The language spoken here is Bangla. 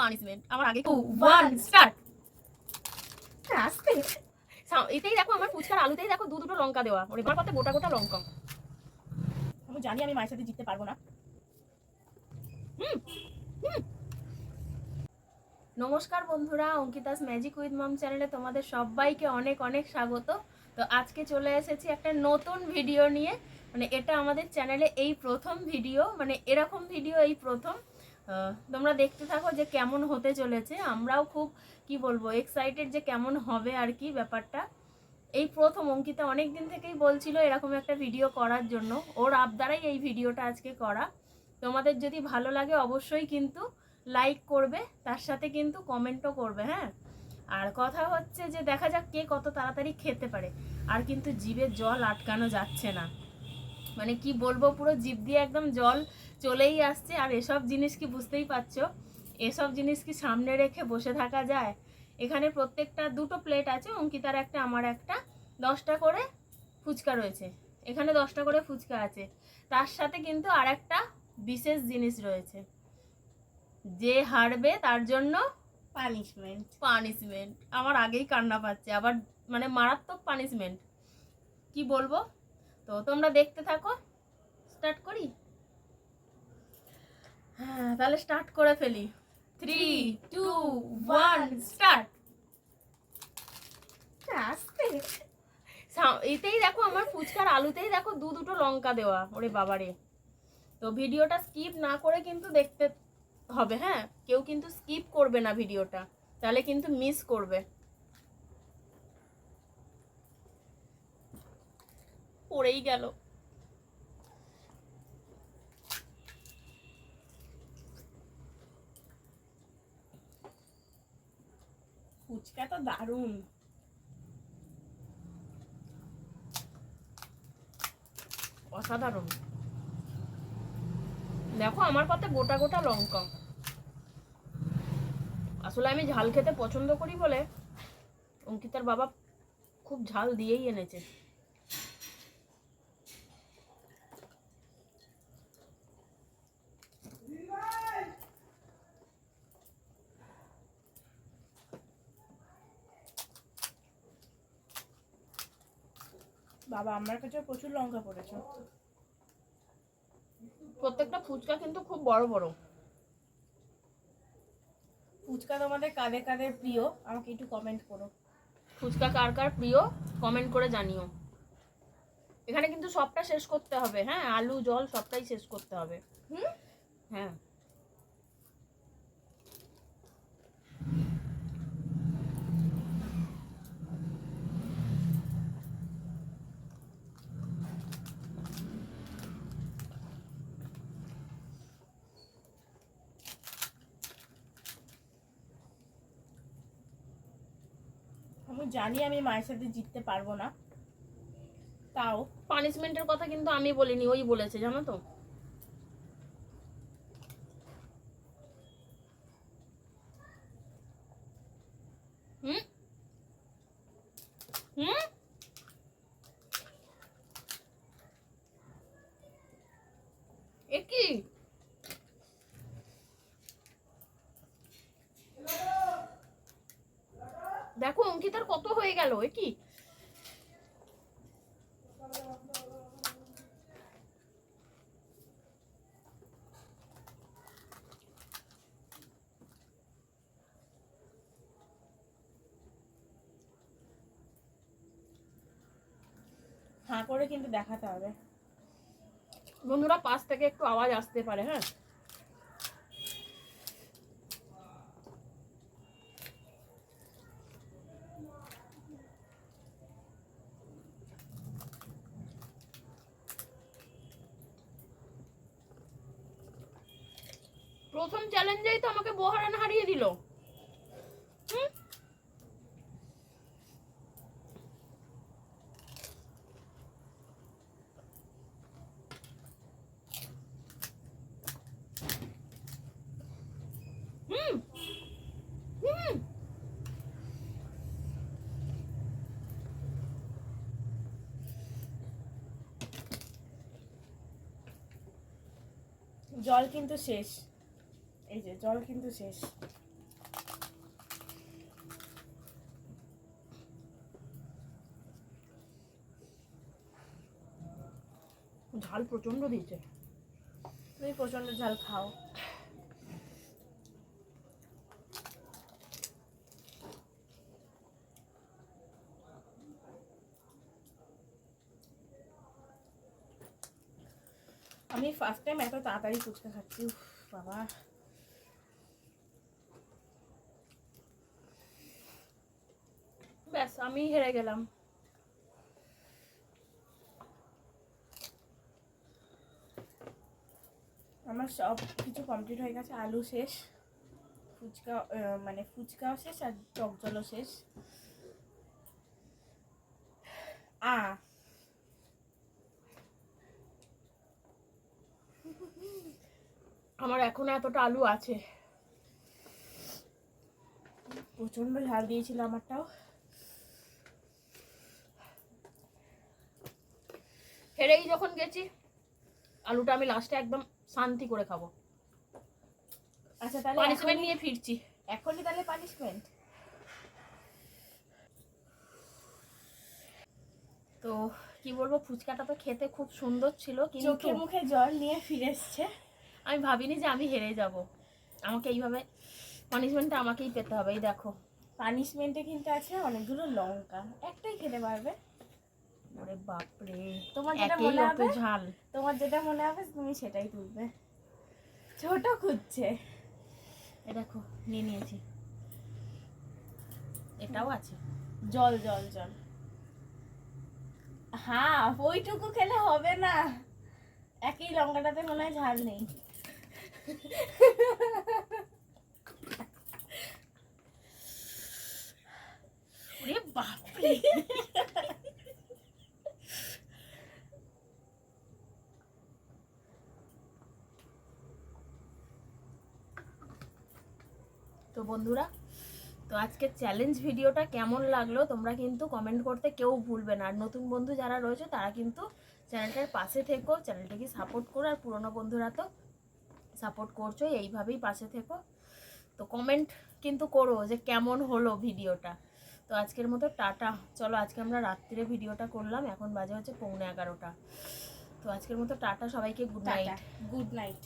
পানিশমেন্ট পানিশমেন্ট আমার আগে ওয়ান স্টার্ট আস্তে। এতেই দেখো আমার ফুচকার আলুতেই দেখো দু দুটো লঙ্কা দেওয়া। ওর এবার গোটা গোটা লঙ্কা। আমি জানি আমি মায়ের সাথে জিততে পারব না। নমস্কার বন্ধুরা অঙ্কিতাস ম্যাজিক উইথ মাম চ্যানেলে তোমাদের সবাইকে অনেক অনেক স্বাগত। তো আজকে চলে এসেছি একটা নতুন ভিডিও নিয়ে। মানে এটা আমাদের চ্যানেলে এই প্রথম ভিডিও মানে এরকম ভিডিও এই প্রথম। তোমরা দেখতে থাকো যে কেমন হতে চলেছে। আমরাও খুব, কি বলব এক্সাইটেড যে কেমন হবে আর কি ব্যাপারটা। এই প্রথম অঙ্কিতা অনেক দিন থেকেই বলছিল এরকম একটা ভিডিও করার জন্য। ওর আবদারাই এই ভিডিওটা আজকে করা। তোমাদের যদি ভালো লাগে অবশ্যই কিন্তু লাইক করবে, তার সাথে কিন্তু কমেন্টও করবে হ্যাঁ? আর কথা হচ্ছে যে দেখা যাক কে কত তাড়াতাড়ি খেতে পারে। আর কিন্তু জিভে জল আটকানো যাচ্ছে না। মানে কি বলব পুরো জিভ দিয়ে একদম জল চলেই আসছে। আর এসব জিনিস কি বুঝতেই পারছ? এসব জিনিস কি সামনে রেখে বসে থাকা যায়? এখানে প্রত্যেকটা দুটো প্লেট আছে অঙ্কিতার একটা আমার একটা। দশটা করে ফুচকা রয়েছে। এখানে দশটা করে ফুচকা আছে। তার সাথে কিন্তু আর একটা বিশেষ জিনিস রয়েছে। যে হারবে তার জন্য পানিশমেন্ট পানিশমেন্ট আমার আগেই কান্না পাচ্ছে আবার মানে মারাত্মক পানিশমেন্ট কি বলব? তো তোমরা দেখতে থাকো। স্টার্ট করি? হ্যাঁ তাহলে স্টার্ট করে ফেলি। থ্রি টু ওয়ান স্টার্ট এতেই দেখো আমার ফুচকার আলুতেই দেখো দু দুটো লঙ্কা দেওয়া, ওরে বাবারে। তো ভিডিওটা স্কিপ না করে কিন্তু দেখতে হবে হ্যাঁ? কেউ কিন্তু স্কিপ করবে না ভিডিওটা, তাহলে কিন্তু মিস করবে। পড়েই গেল। ফুচকা তো দারুণ। অসাধারণ। দেখো, আমার পাতে গোটা গোটা লঙ্কা। আসলে আমি ঝাল খেতে পছন্দ করি বলে অঙ্কিতার বাবা খুব ঝাল দিয়েই এনেছে। বাবা আমার কাছে প্রচুর লঙ্কা পড়েছে। প্রত্যেকটা ফুচকা কিন্তু খুব বড় বড়। ফুচকা তোমাদের কাদের কাদের প্রিয়? আমাকে একটু কমেন্ট করো। ফুচকা কার কার প্রিয়? কমেন্ট করে জানিও। এখানে কিন্তু সবটা শেষ করতে হবে হ্যাঁ? আলু জল সবটাই শেষ করতে হবে। হুম? হ্যাঁ। আমি জানি আমি মায়ের সাথে জিততে পারব না। তাও। পানিশমেন্টের কথা কিন্তু আমি বলিনি, ওই বলেছে, জানো তো? হুম? হুম? এ দেখো অঙ্কিতার কত হয়ে গেল এ কি? হাঁ করে কিন্তু দেখাতে হবে। বন্ধুরা, পাশ থেকে একটু আওয়াজ আসতে পারে হ্যাঁ? প্রথম চ্যালেঞ্জেই তো আমাকে বহারান হারিয়ে দিল। জল কিন্তু শেষ। এই যে জল কিন্তু শেষ ঝাল প্রচণ্ড দিয়েছে তুমি প্রচণ্ড ঝাল খাও আমি ফার্স্ট টাইম এত তাড়াতাড়ি ফুচকা খাচ্ছি বাবা ব্যাস আমি হেরে গেলাম। আমার সব কিছু কমপ্লিট হয়ে গেছে, আলু শেষ, ফুচকা মানে ফুচকাও শেষ আর টক জলও শেষ। আ। আমার এখনও এতটা আলু আছে। প্রচণ্ড ঝাল দিয়েছিল আমারটাও। হেরেই যখন গেছি আলুটা আমি লাস্টে একদম শান্তি করে খাব। আচ্ছা তাহলে পানিশমেন্ট নিয়ে ফিরছি। এখনই তাহলে পানিশমেন্ট তো কি বলব ফুচকাটা তো খেতে খুব সুন্দর ছিল কিন্তু চোখে মুখে জল নিয়ে ফিরে এসছে। আমি ভাবিনি যে আমি হেরে যাব। আমাকে এইভাবে পানিশমেন্টটা আমাকেই পেতে হবে এই দেখো। পানিশমেন্টে কিন্তু আছে অনেকগুলো লঙ্কা একটাই খেতে পারবে। ওরে বাপরে। তোমার যেটা মনে হবে ঝাল। তোমার যেটা মনে হবে তুমি সেটাই তুলবে। ছোট খুঁজছে। এ দেখো নিয়ে নিয়েছি। এটাও আছে। জল জল জল। হ্যাঁ ওইটুকু খেলে হবে না। একই লঙ্কাটাতে মনে হয় ঝাল নেই ওরে বাপরে তো বন্ধুরা তো আজকের চ্যালেঞ্জ ভিডিওটা কেমন লাগল তোমরা কিন্তু কমেন্ট করতে কেউ ভুলবে না। আর নতুন বন্ধু যারা রয়েছে তারা কিন্তু চ্যানেলটার পাশে থেকো চ্যানেলটাকে সাপোর্ট করো। আর পুরনো বন্ধুরা তো সাপোর্ট করছ এইভাবেই পাশে থেকো। তো কমেন্ট কিন্তু করো যে কেমন হলো ভিডিওটা। তো আজকের মতো টাটা। চলো আজকে আমরা রাত্রিরে ভিডিওটা করলাম। এখন বাজে হচ্ছে পৌনে এগারোটা। তো আজকের মতো টাটা সবাইকে গুড নাইট গুড নাইট